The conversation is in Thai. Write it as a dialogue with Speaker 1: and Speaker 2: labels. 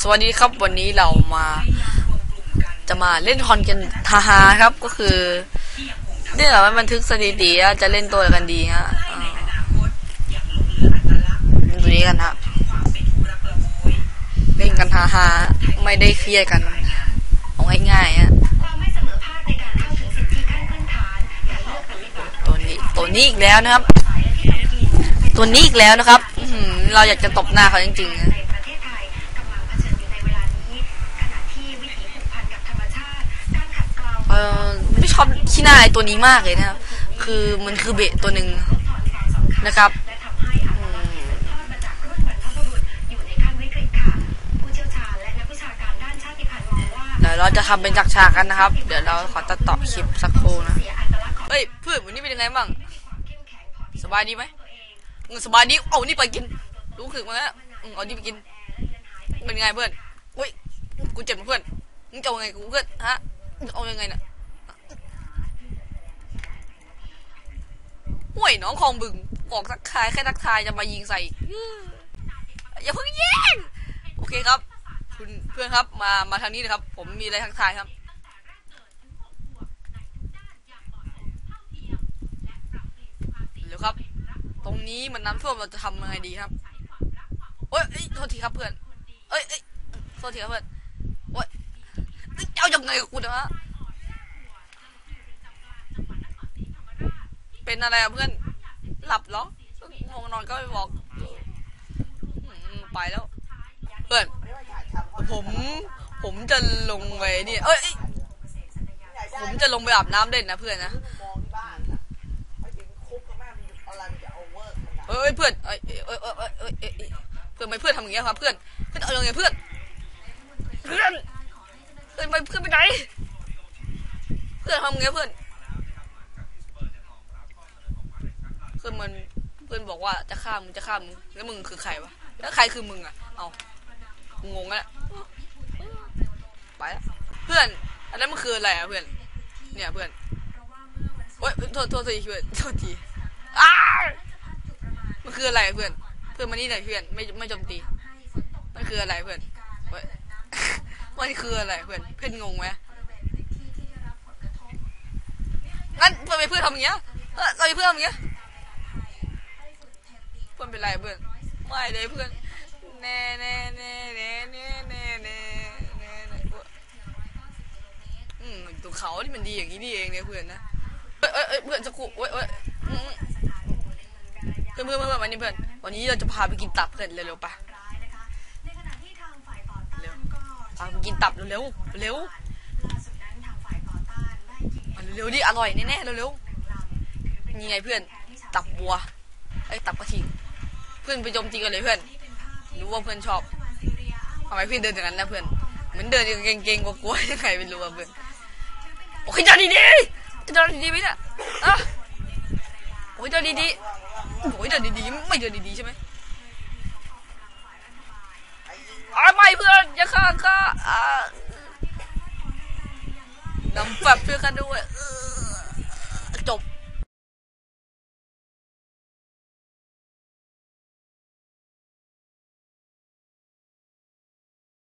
Speaker 1: สวัสดีครับวันนี้เรามา จะมาเล่นฮอนกันทาฮาครับก็คือเนี่ยมันบันทึกสถิติจะเล่นตัวกันดีฮะอ่าดูนี้กันฮะเล่นกันฮาฮาไม่ได้เครียดกันเอาง่ายๆฮะ
Speaker 2: ความไม่เสมอภาคในการเข้าถึงสิทธิขั้นพื้นฐานการเลือกการเล่นแบบ
Speaker 1: ตัวนี้ตัวนี้อีกแล้วนะครับ ตัวนี้อีกแล้วนะครับเราอยากจะตบหน้าเขาจริงๆนะ
Speaker 2: ไม่ช
Speaker 1: อบขี้หน้าไอตัวนี้มากเลยนะครับ คือมันคือเบะตัวหนึ่ง
Speaker 2: นะ
Speaker 1: ครับ
Speaker 2: เดี๋
Speaker 1: ยวเราจะทำเป็นจักฉากกันนะครับ เดี๋ยวเราขอตัดต่อคลิปสักครู่นะ
Speaker 2: เฮ้
Speaker 1: ยเพื่อนวันนี้เป็นยังไงบ้าง สบายดีไหมสบายดี เอานี่ไปกิน รู้สึกมาแล้วเอานี่ไปกิน เป็นไงเพื่อนเฮ้ย กูเจ็บเพื่อน มึงจะเอาไงกูเพื่อนฮะ เอายังไงน่ะ ห่วยน้องของบึงบอกทักทายแค่ทักทายจะมายิงใส่อย่าเพิ่งยิงโอเคครับ คุณเพื่อนครับมามาทางนี้นะครับ ผมมีอะไรทักทายครับเดี๋ยวครับ ตรงนี้มันน้ำท่วมเราจะทำยังไงดีครับโอ้ยเอ้ยโทษทีครับเพื่อนเอ้ยโทษทีครับเพื่อนโอ้ยเอ้ยเอายังไงกับคุณนะฮะ เป็นอะไรอะเพื่อน หลับเหรอง่วงนอนก็ไม่บอกไปแล้ว เพื่อน ผม ผมจะลงไปนี่ เอ้ย ผมจะลงไปอาบน้ำเล่นนะเพื่อนนะ
Speaker 3: เอ้
Speaker 1: ยเพื่อนเอ้ยเอ้ยเอ้ยเอ้ยเอ้ยเพื่อนไม่เพื่อนทำอย่างเงี้ยครับเพื่อน เพื่อนเอายังไงเพื่อน เพื่อน เพื่อนไปเพื่อนไปไหน เพื่อนทำอย่างเงี้ยเพื่อนเพื่อน มันเพื่อนบอกว่าจะฆ่ามึงจะฆ่ามึงแล้วมึงคือใครวะแล้วใครคือมึงอะเอางงแล้วไปแล้วเพื่อนอันนั้นมันคืออะไรอะเพื่อน เนี่ยเพื่อนโอ๊ยโทษโทษทีเพื่อนโทษทีอ้ามันคืออะไรเพื่อน เพื่อนมานี่หน่อยเพื่อนไม่ไม่โจมตีมันคืออะไรเพื่อนเว้ยมันคืออะไรเพื่อนเพื่อนงงไหมงั้นเพื่อนไปเพื่อนทำอย่างเงี้ยเราไปเพื่อนทำอย่างเงี้ย พื่อนเป็นไรเพื่อนไม่เลยเพื่อนแน่แน่แน่แน่แน่แน่แน่แน่แน่อืมตัวเขาที่มันดีอย่างนี้นี่เองเนี่ยเพื่อนนะเอ้ยเอ้ยเพื่อนสักครู่เอ้ยเอ้ยอืมเพื่อนเพื่อนเพื่อนวันนี้เพื่อนวันนี้เราจะพาไปกินตับเพื่อนเร็วๆปะ
Speaker 2: ในขณะที่ทางฝ่ายต่อต้านก็
Speaker 1: พาไปกินตับเร็วๆเร็วเร็วดิอร่อยแน่ๆเร็วๆนี่ไงเพื่อนตับวัวไอ้ตับกระทิง พื่อนไปโจมตีกันเลยเพื่อนรู้ว่าเพื่อนชอบทำไมเพื่อนเดินอย่างนั้นนะเพื่อนเหมือนเดินอย่างเก่งๆกลัวๆยังไงไม่รู้อะเพื่อนโอเคเดินดีๆจะเดินดีๆไหมเนี่ยอะโอ้ยเดินดีๆโอ้ยเดินดีๆไม่เดินดีๆใช่ไหมอาไม่เพื่อนอย่าฆ่าข้าอ่านำฝับเพื่อนกันด้วย